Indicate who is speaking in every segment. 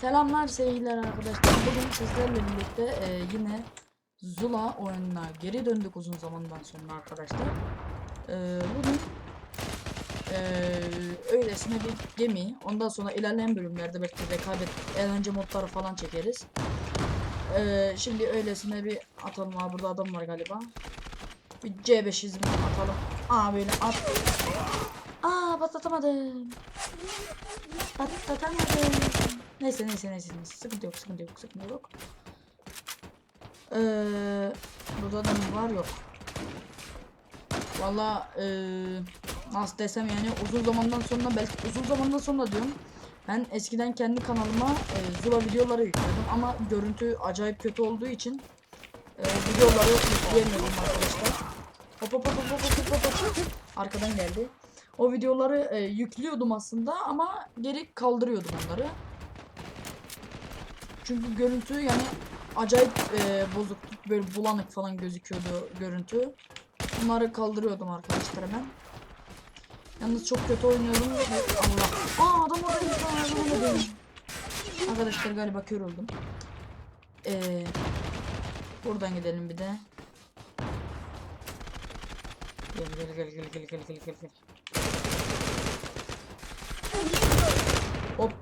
Speaker 1: Selamlar sevgiler arkadaşlar. Bugün sizlerle birlikte e, yine Zula oyununa geri döndük uzun zamandan sonra arkadaşlar. E, bugün e, öylesine bir gemi. Ondan sonra ilerleyen bölümlerde belki rekabet, eğlence modları falan çekeriz. E, şimdi öylesine bir atalım. Ha, burada adam var galiba. Bir C5 izmi atalım. Aa böyle at. Aa patlatamadım. Patlatamadım. Neyse neyse neyse neyse. Sıkıntı yok sıkıntı yok sıkıntı yok. Ee, burada da mı var yok. Valla ee, nasıl desem yani uzun zamandan sonra belki uzun zamandan sonra diyorum. Ben eskiden kendi kanalıma e, Zula videoları yüklüyordum ama görüntü acayip kötü olduğu için e, videoları yükleyemiyordum arkadaşlar. Hop hop hop hop hop hop hop hop. Arkadan geldi. O videoları e, yüklüyordum aslında ama geri kaldırıyordum onları. Çünkü görüntü yani acayip e, bozuk, böyle bulanık falan gözüküyordu görüntü. Bunları kaldırıyordum arkadaşlar hemen. Yalnız çok kötü oynuyorum. ve Allah. Aa adam orada. Arkadaşlar galiba kör oldum. Ee, buradan gidelim bir de. Gel gel gel gel gel gel gel gel gel. Hop.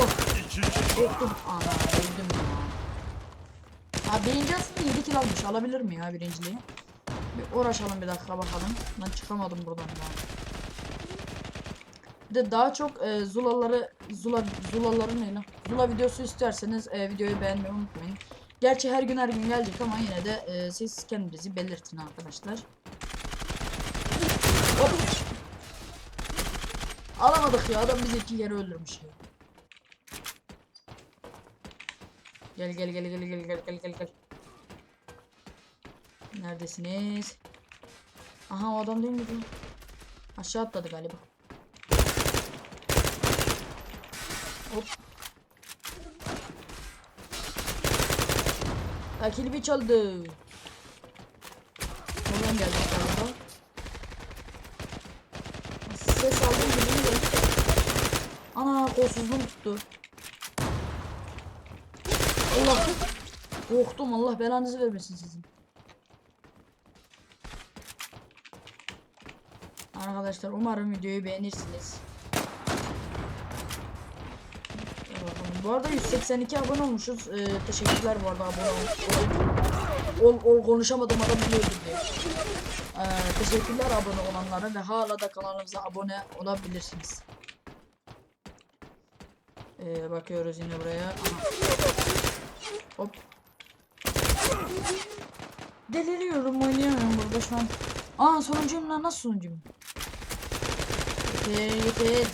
Speaker 1: Oh. Korktum. Ana öldüm ya. Ha birinci aslında 7 kill almış. Alabilir mi ya birinciliği? Bir uğraşalım bir dakika bakalım. Ben çıkamadım buradan ya. Bir de daha çok e, Zulaları Zula Zulaları ne? Zula videosu isterseniz e, videoyu beğenmeyi unutmayın. Gerçi her gün her gün gelecek ama yine de e, siz kendinizi belirtin arkadaşlar. Alamadık ya adam bizi iki kere öldürmüş ya. Gel gel gel gel gel gel gel gel gel. Neredesiniz? Aha o adam değil mi bu? Aşağı atladı galiba. Hop. Ha kilimi çaldı. Oradan geldi galiba. Ses aldım gibi. Ana kolsuzluğum tuttu. Allah. Korktum Allah belanızı vermesin sizin. Arkadaşlar umarım videoyu beğenirsiniz. Bu arada 182 abone olmuşuz. Ee, teşekkürler bu arada abone ol, ol, ol konuşamadım adam beni öldürdü. Ee, teşekkürler abone olanlara ve hala da kanalımıza abone olabilirsiniz. Ee, bakıyoruz yine buraya. Aha. Hop. Deliriyorum oynayamıyorum burada şu an. Aa sonuncuyum lan nasıl sonuncuyum? Yeter yeter.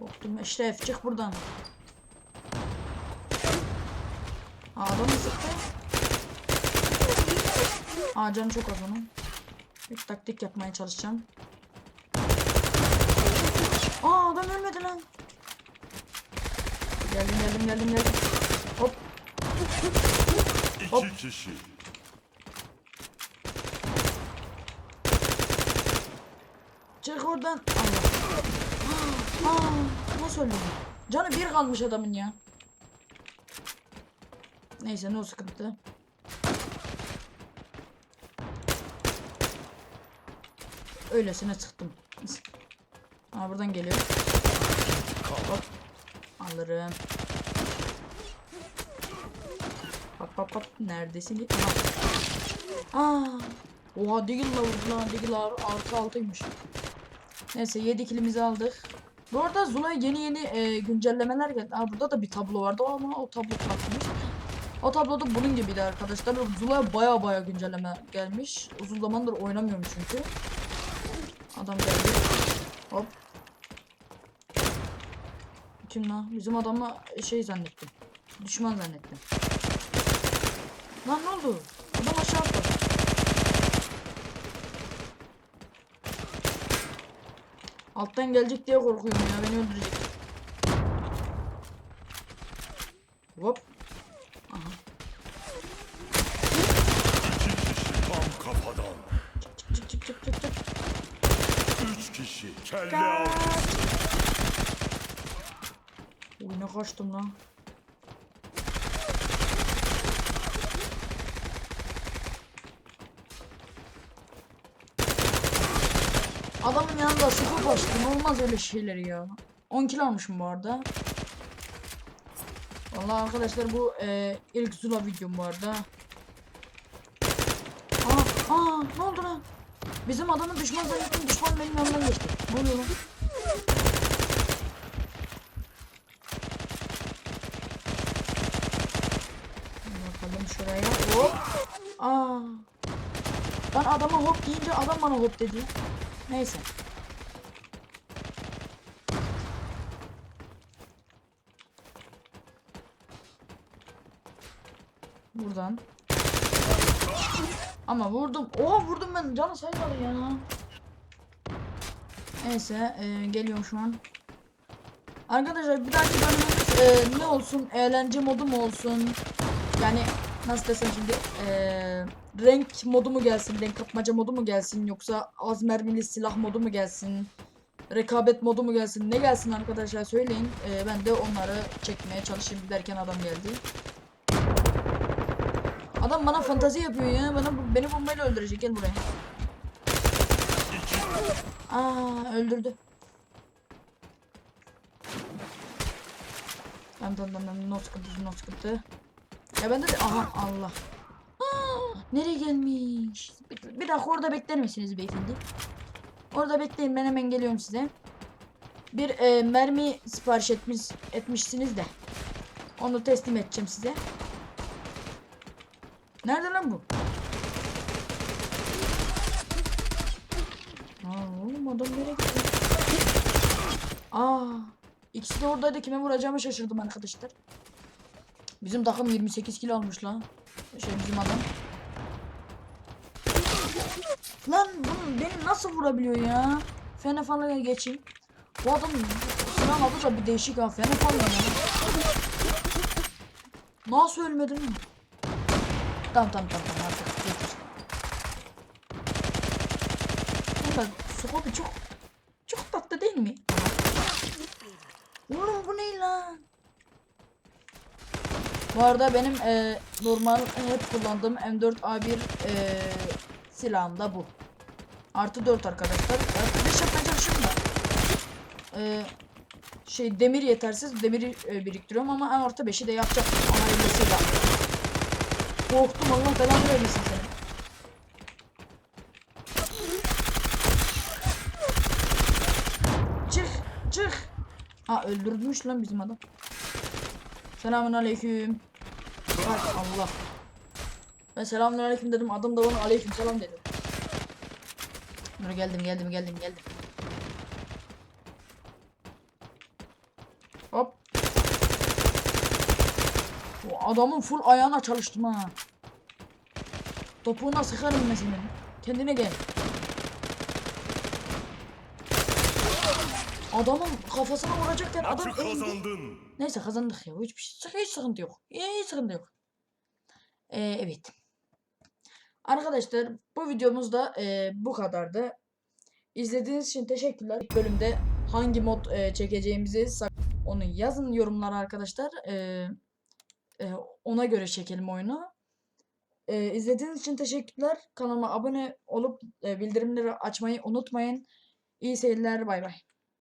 Speaker 1: Korktum Eşref çık buradan. Adam sıktı? Aa canı çok az onun. Bir taktik yapmaya çalışacağım. Aa adam ölmedi lan. Geldim geldim geldim geldim. Hop. Hop.
Speaker 2: İki kişi.
Speaker 1: Çık oradan. Allah. Aa, nasıl öldü? Canı bir kalmış adamın ya. Neyse ne o sıkıntı. Öylesine çıktım. Aa buradan geliyor. Hop. Alırım. Hop hop hop. Neredesin? Aha. Aa. Oha Diggle la vurdu lan. Ar- artı altıymış. Neyse 7 kilimizi aldık. Bu arada Zula'ya yeni yeni e, güncellemeler geldi. Aa, burada da bir tablo vardı ama o tablo kalkmış. O tablo da bunun gibiydi arkadaşlar. Zula'ya baya baya güncelleme gelmiş. Uzun zamandır oynamıyorum çünkü. Adam geldi. Hop. Kim lan? Bizim adamı şey zannettim. Düşman zannettim. Lan ne oldu? Adam aşağı atladı. Alttan gelecek diye korkuyorum ya beni öldürecek. Hop. Aha.
Speaker 2: Tam kafadan.
Speaker 1: Çık çık çık çık çık.
Speaker 2: Üç kişi kelle
Speaker 1: Kaç. Ne kaçtım lan. Adamın yanında sıfır bastım. Olmaz öyle şeyleri ya. 10 kilo almışım bu arada. Vallahi arkadaşlar bu e, ilk Zula videom bu arada. Aa, aa ne oldu lan? Bizim adamın düşman zannettim düşman benim yanımdan geçti. Ne oluyor lan? Bakalım şuraya. Hop. Aa. Ben adama hop deyince adam bana hop dedi. Neyse. Buradan. Ama vurdum. Oha vurdum ben. Canı saymadı ya. Neyse. E, geliyorum şu an. Arkadaşlar bir dahaki bölümümüz e, ne olsun? Eğlence modu mu olsun? Yani nasıl desem şimdi eee, renk modu mu gelsin, renk kapmaca modu mu gelsin yoksa az mermili silah modu mu gelsin, rekabet modu mu gelsin, ne gelsin arkadaşlar söyleyin. Eee, ben de onları çekmeye çalışayım derken adam geldi. Adam bana fantazi yapıyor ya. Bana beni bombayla öldürecek. Gel buraya. Aa öldürdü. Tamam tamam tamam. No sıkıntı, no sıkıntı. Ya bende de aha Allah. Nereye gelmiş? Bir, bir dakika orada bekler misiniz beyefendi? Orada bekleyin ben hemen geliyorum size. Bir e, mermi sipariş etmiş etmişsiniz de. Onu teslim edeceğim size. Nerede lan bu? Aa, oğlum adam nereye gitti? Aa, ikisi de oradaydı. Kime vuracağımı şaşırdım arkadaşlar. Bizim takım 28 kilo almış lan. Şey bizim adam. Lan bunu beni nasıl vurabiliyor ya? Fene falan geçeyim. Bu adam silah adı da bir değişik ha. Fene falan ya. Nasıl ölmedin mi? Tamam tamam tamam artık yeter. Valla Sokobi çok çok tatlı değil mi? Oğlum bu ne lan? Bu arada benim e, normal hep kullandığım M4A1 e, silahım da bu. Artı 4 arkadaşlar. Artı 5 yapmaya çalışıyorum. E, şey demir yetersiz. Demiri e, biriktiriyorum ama en artı 5'i de yapacak. Ama elbisiyle. Korktum Allah belanı vermesin seni. Çık çık. Ha öldürmüş lan bizim adam. Selamun aleyküm. Bak Allah. Ben selamun aleyküm dedim. Adam da bana aleyküm selam dedi. Dur geldim geldim geldim geldim. Hop. O adamın full ayağına çalıştım ha. Topuğuna sıkarım senin. Kendine gel. Adamın kafasına vuracakken adam
Speaker 2: Maçı kazandın.
Speaker 1: Neyse kazandık ya. Hiçbir şey, hiç sıkıntı yok. Hiç sıkıntı yok. Ee, evet. Arkadaşlar bu videomuz da e, bu kadardı. İzlediğiniz için teşekkürler. İlk bölümde hangi mod e, çekeceğimizi onu yazın yorumlara arkadaşlar. Ee, e, ona göre çekelim oyunu. Ee, izlediğiniz için teşekkürler. Kanalıma abone olup e, bildirimleri açmayı unutmayın. İyi seyirler. Bay bay.